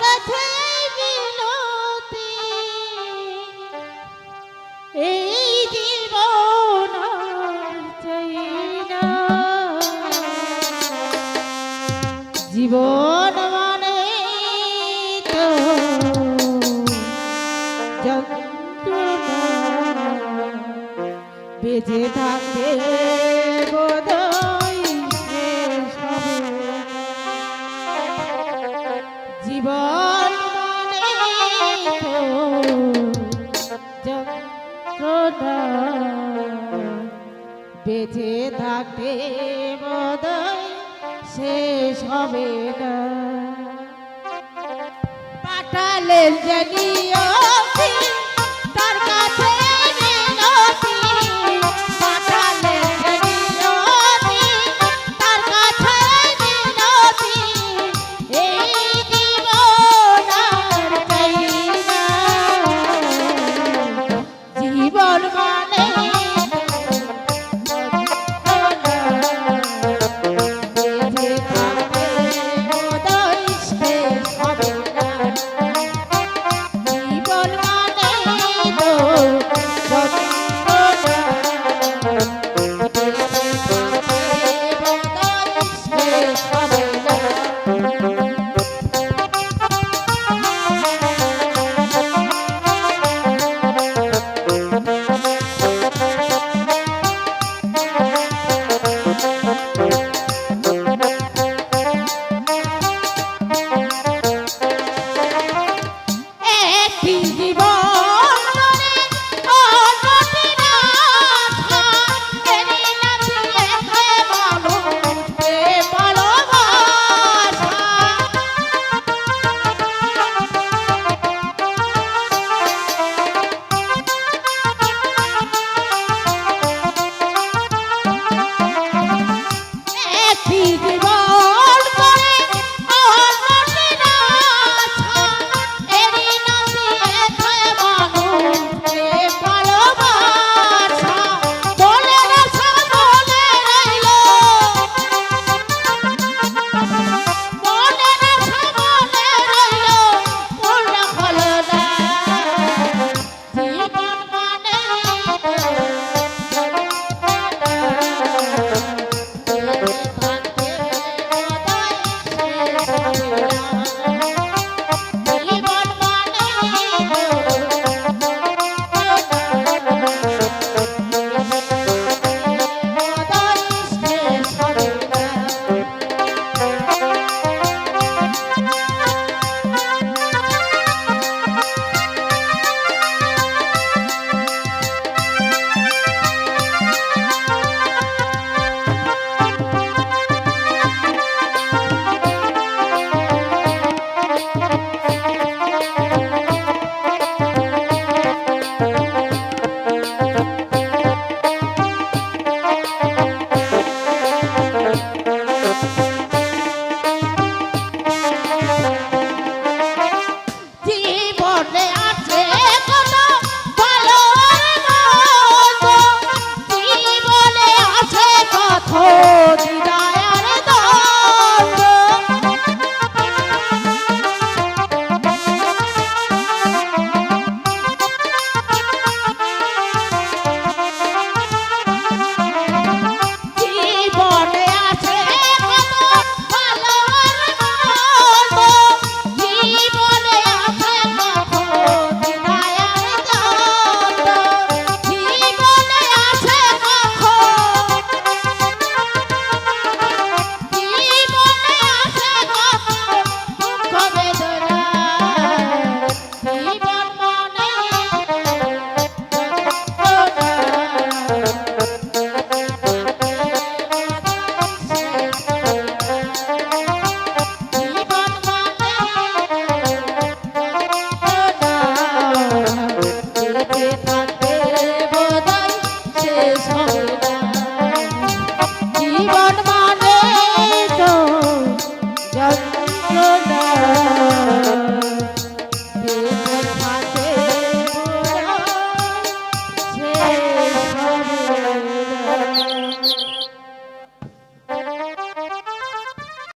কাছে মিনতি এই জীবন জীবন মানে তো যন্ত্রণা। বেঁচে থাকতে যন্ত্রণা বেঁচে থাকতে বোধহয় শেষ হবে না। পাঠালেন জানিও